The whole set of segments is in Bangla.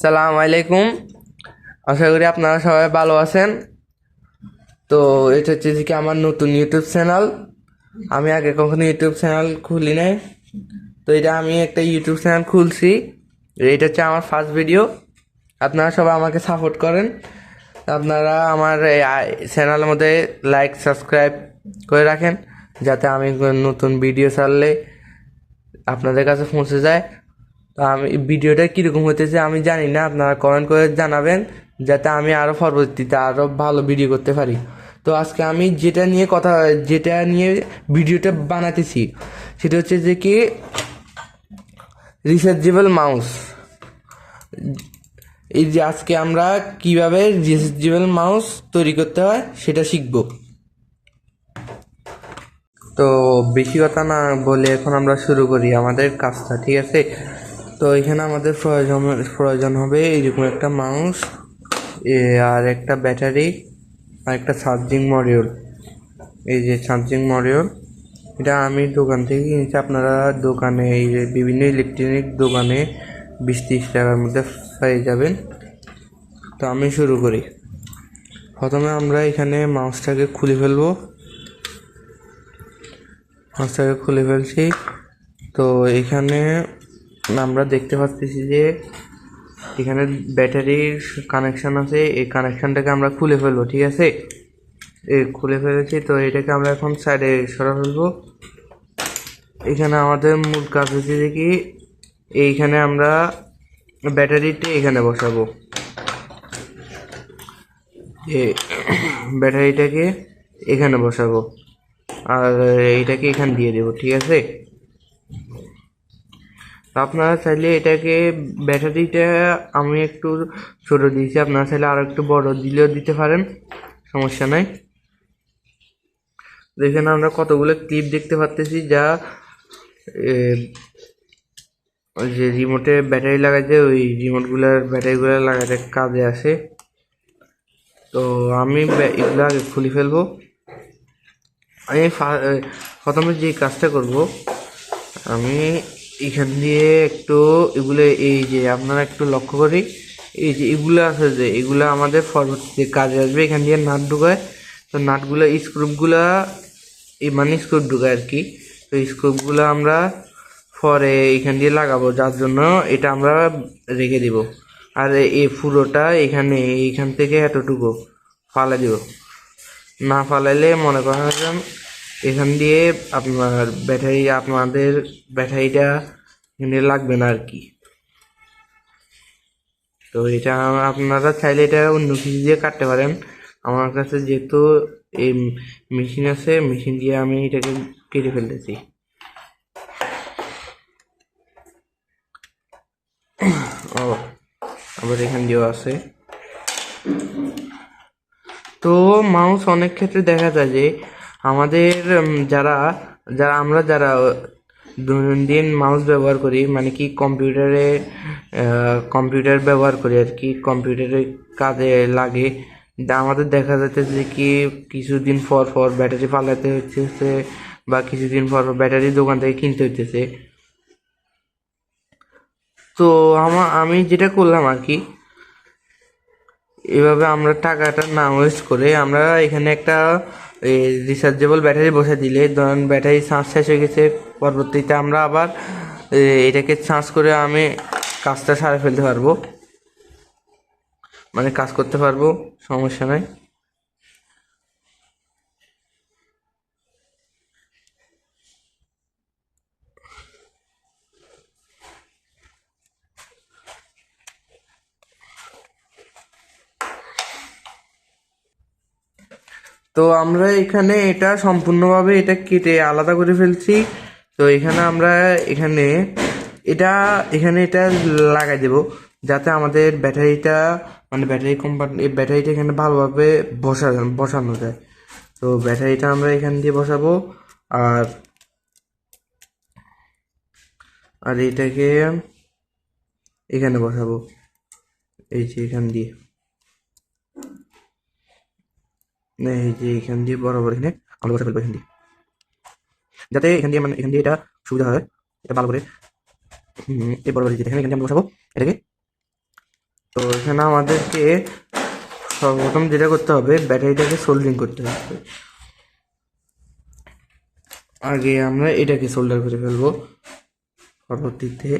সালাম আলাইকুম। আশা করি আপনারা সবাই ভালো আছেন। তো এটা হচ্ছে যে কি আমার নতুন ইউটিউব চ্যানেল। আমি আগে কখনো ইউটিউব চ্যানেল খুলি নাই। তো এটা আমি একটা ইউটিউব চ্যানেল খুলছি। এটা হচ্ছে আমার ফার্স্ট ভিডিও আপনারা সবাই আমাকে সাপোর্ট করেন। আপনারা আমার চ্যানেলের মধ্যে লাইক সাবস্ক্রাইব করে রাখেন। যাতে আমি নতুন ভিডিও ছাড়লে আপনাদের কাছে পৌঁছে যায়। তো আমি ভিডিওটা কীরকম হতেছে আমি জানি না, আপনারা কমেন্ট করে জানাবেন যাতে আমি আরও পরবর্তীতে আরও ভালো ভিডিও করতে পারি। তো আজকে আমি যেটা নিয়ে কথা, যেটা নিয়ে ভিডিওটা বানাতেছি, সেটা হচ্ছে যে কি রিসার্চেবল মাউস এই যে আজকে আমরা কীভাবে রিসার্চেবল মাউস তৈরি করতে হয় সেটা শিখব। তো বেশি কথা না বলে এখন আমরা শুরু করি আমাদের কাজটা, ঠিক আছে? তো এখানে আমাদের প্রয়োজন প্রয়োজন হবে এইরকম একটা মাউস আর একটা ব্যাটারি, আর একটা চার্জিং মডিউল এই যে চার্জিং মডিউল এটা আমি দোকান থেকে কিনেছি। আপনারা দোকানে, এই যে বিভিন্ন ইলেকট্রনিক দোকানে বিশ তিরিশ টাকার মধ্যে পেয়ে যাবেন। তো আমি শুরু করি। প্রথমে আমরা এখানে মাউসটাকে খুলে ফেলব। মাউসটাকে খুলে ফেলছি। তো এখানে আমরা দেখতে পাচ্ছি যে এখানে ব্যাটারির কানেকশন আছে, এই কানেকশনটাকে আমরা খুলে ফেলব, ঠিক আছে? এই খুলে ফেলেছি, তো এটাকে আমরা এখন সাইডে সরা ফেলব। এখানে আমাদের মূল কাজ হচ্ছে যে কি, এইখানে আমরা ব্যাটারিটা এখানে বসাবো। যে ব্যাটারিটাকে এখানে বসাবো, আর এইটাকে এখানে দিয়ে দেবো, ঠিক আছে? আপনারা চাইলে এটাকে ব্যাটারিটা আমি একটু ছোট দিয়েছি। আপনারা চাইলে আরও একটু বড় দিলেও দিতে পারেন, সমস্যা নাই। এখানে আমরা কতগুলো ক্লিপ দেখতে পাচ্তেছি যা যে রিমোটে ব্যাটারি লাগাইতে ওই রিমোটগুলোর ব্যাটারিগুলো লাগাতে কাজে আসে। তো আমি এগুলো আগে খুলে ফেলব। আমি প্রথমে যে কাজটা করব, আমি এখান দিয়ে একটু এগুলো, এই যে আপনারা একটু লক্ষ্য করি, এই যে এগুলো আছে যে, এগুলো আমাদের পরবর্তীতে কাজে আসবে। এখান দিয়ে নাট ঢুকায়, তো নাটগুলো, স্ক্রুপগুলা, এই মানে স্ক্রুপ ঢুকায় আর কি। তো স্ক্রুপগুলো আমরা পরে এখান দিয়ে লাগাবো, যার জন্য এটা আমরা রেখে দিব। আর এই পুরোটা এখানে, এইখান থেকে এতটুকু ফালা দিব। না ফালাইলে মনে করেন এখান দিয়ে আপনার ব্যাটারি, আপনাদের ব্যাটারিটা এখানে লাগবে না আর কি। তো এটা আপনারা চাইলে এটা অন্য কিছু দিয়ে কাটতে পারেন। আমার কাছে যেহেতু এই মেশিন আছে, মেশিন দিয়ে আমি এটাকে কেটে ফেলতেছি। ও, আবার এখান দিয়েও আছে। তো মাউস অনেক ক্ষেত্রে দেখা যায় যে আমাদের যারা যারা আমরা যারা দৈনন্দিন মাউস ব্যবহার করি মানে কি কম্পিউটারে কম্পিউটার ব্যবহার করি আর কি, কম্পিউটারে কাজে লাগে আমাদের দেখা যাচ্ছে যে কি কিছুদিন পর পর ব্যাটারি পাল্টাতে হচ্ছে বা কিছুদিন পর পর ব্যাটারি দোকান থেকে কিনতে হইতেছে। তো আমা, আমি যেটা করলাম আর কি, এভাবে আমরা টাকাটা না ওয়েস্ট করে আমরা এখানে একটা রিচার্জেবল ব্যাটারি বসে দিলে, ধরুন ব্যাটারি চার্জ শেষ হয়ে গেছে, পরবর্তীতে আমরা আবার এটাকে চার্জ করে আমি কাজটা সারে ফেলতে পারব। মানে কাজ করতে পারব, সমস্যা নাই। তো আমরা এখানে এটা সম্পূর্ণভাবে এটা কেটে আলাদা করে ফেলছি। তো এখানে আমরা এখানে এটা এখানে এটা লাগাই দেব যাতে আমাদের ব্যাটারিটা মানে ব্যাটারি কোম্পানি ব্যাটারিটা এখানে ভালোভাবে বসা বসানো যায়। তো ব্যাটারিটা আমরা এখান দিয়ে বসাবো। আর আর এটাকে এখানে বসাবো। এই যে এখান দিয়ে না, এই যে এখান দিয়ে বরাবর এখানে আমরা বসে ফেলব এখান দিয়ে। যাতে এখান দিয়ে মানে এখান দিয়ে এটা সুবিধা হয়, এটা ভালো করে। এই বরাবর এখানে এখান দিয়ে বসাবো এটাকে। তো এখানে আমাদেরকে সর্বপ্রথম যেটা করতে হবে, ব্যাটারিটাকে সোল্ডিং করতে হবে। আগে আমরা এটাকে সোল্ডার করে ফেলব। পরবর্তীতে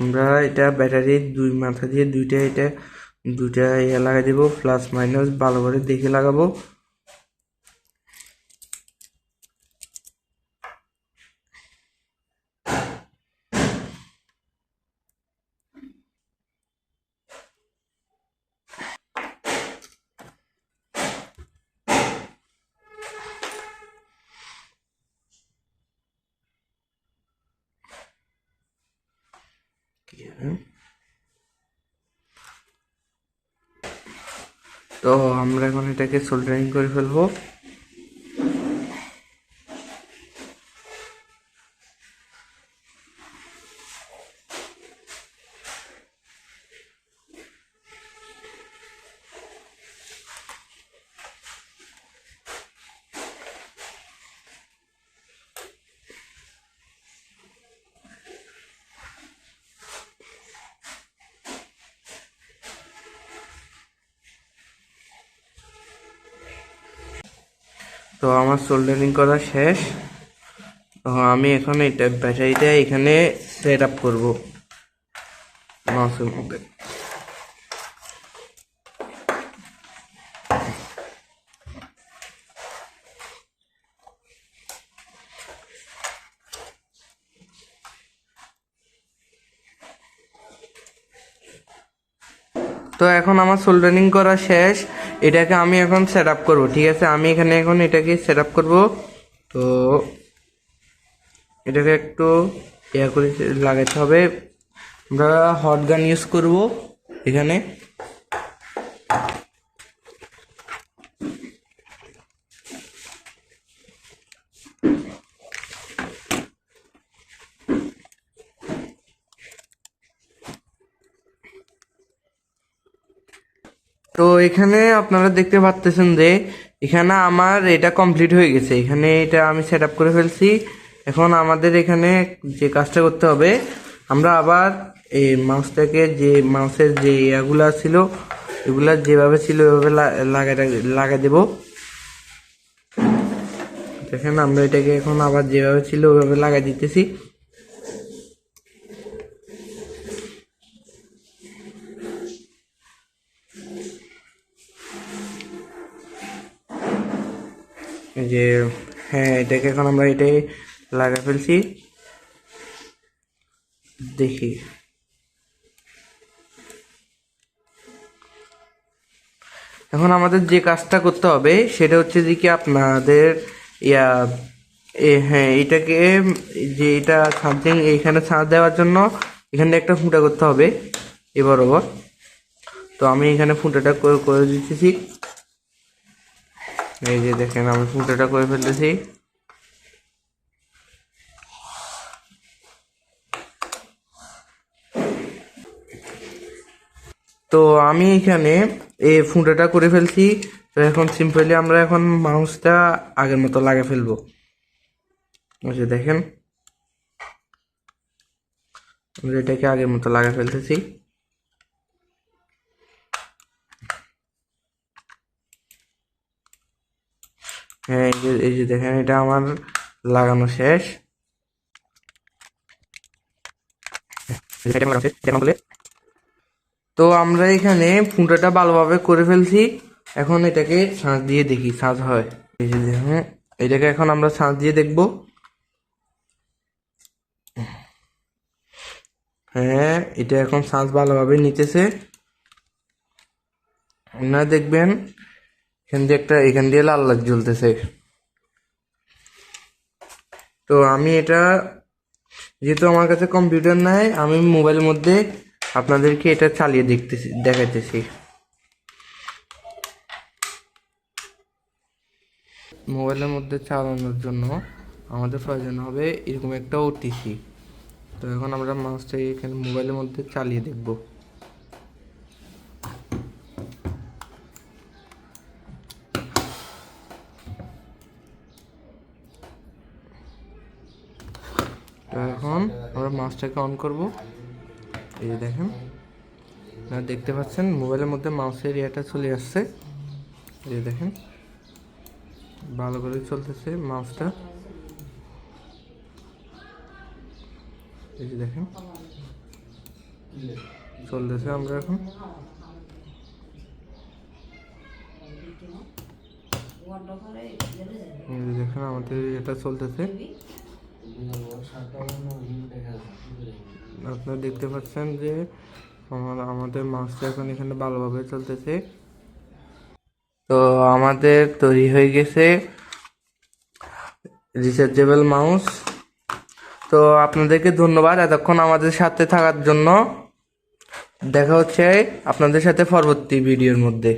আমরা এটা ব্যাটারির দুই মাথা দিয়ে দুইটা এটা, দুইটা ইয়ে লাগাই দেবো প্লাস মাইনাস ভালো করে দেখে লাগাবো। তো আমরা এখন এটাকে সোল্ডারিং করে ফেলব। তো আমার সোল্ডারিং করা শেষ। তো আমি এখন এটা ব্যাটারিটা এখানে সেট আপ করব মধ্যে। তো এখন আমার সোল্ডারিং করা শেষ। এটাকে আমি এখন সেট আপ করব, ঠিক আছে? আমি এখানে এখন এটাকে সেট আপ করব। তো এটাকে একটু ইয়া করে লাগাতে হবে। আমরা হট গান ইউজ করব এখানে। তো এখানে আপনারা দেখতে পাচ্তেছেন যে এখানে আমার এটা কমপ্লিট হয়ে গেছে। এখানে এটা আমি সেট আপ করে ফেলছি। এখন আমাদের এখানে যে কাজটা করতে হবে, আমরা আবার এই মাউসটাকে যে মাউসের যে ইয়াগুলা ছিল, এগুলা যেভাবে ছিল ওইভাবে লাগাই লাগাই দেবো। দেখেন আমরা এটাকে এখন আবার যেভাবে ছিল ওইভাবে লাগাই দিতেছি। যে হ্যাঁ এটাকে এখন আমরা এটাই লাগা ফেলছি। দেখি। এখন আমাদের যে কাজটা করতে হবে, সেটা হচ্ছে যে কি আপনাদের, ইয়া হ্যাঁ এটাকে, যে এটা সামথিং, এইখানে ছাঁচ দেওয়ার জন্য এখানে একটা ফুটা করতে হবে এ বরাবর তো আমি এখানে ফুটাটা করে দিতেছি। এই যে দেখেন, আমি ফুটাটা করে ফেলতেছি। তো আমি এখানে এই ফুটাটা করে ফেলছি। তো এখন সিম্পলি আমরা এখন মাউসটা আগের মতো লাগিয়ে ফেলব। যে দেখেন, আমরা এটাকে আগের মতো লাগিয়ে ফেলতেছি। হ্যাঁ এই যে এই যে দেখেন, এটা আমার লাগানো শেষ। তো আমরা এখানে ফুটাটা ভালোভাবে করে ফেলছি। এখন এটাকে ছাঁচ দিয়ে দেখি, ছাঁচ হয়। এই যে দেখেন, এটাকে এখন আমরা ছাঁচ দিয়ে দেখব। হ্যাঁ এটা এখন ছাঁচ ভালোভাবে নিতেছে। আপনারা দেখবেন এখান দিয়ে একটা, এখান দিয়ে লাল লাল জ্বলতেছে। তো আমি এটা, যেহেতু আমার কাছে কম্পিউটার নাই, আমি মোবাইলের মধ্যে আপনাদেরকে এটা চালিয়ে দেখতেছি, দেখাইতেছি। মোবাইলের মধ্যে চালানোর জন্য আমাদের প্রয়োজন হবে এরকম একটা ওটিসি তো এখন আমরা মাউসটা এখানে মোবাইলের মধ্যে চালিয়ে দেখব এখন আমরা মাউসটাকে অন করব। এই দেখেন, আপনারা দেখতে পাচ্ছেন মোবাইলের মধ্যে মাউসের ইয়েটা চলে আসছে। এই দেখেন, ভালো করে চলতেছে মাউসটা এই যে দেখেন, চলতেছে আমরা এখন। দেখেন, আমাদের এটা চলতেছে। আপনারা দেখতে পাচ্ছেন যে আমার আমাদের মাউসটা এখন এখানে ভালোভাবে চলতেছে। তো আমাদের তৈরি হয়ে গেছে রিচার্জেবল মাউস তো আপনাদেরকে ধন্যবাদ এতক্ষণ আমাদের সাথে থাকার জন্য। দেখা হচ্ছে আপনাদের সাথে পরবর্তী ভিডিওর মধ্যে।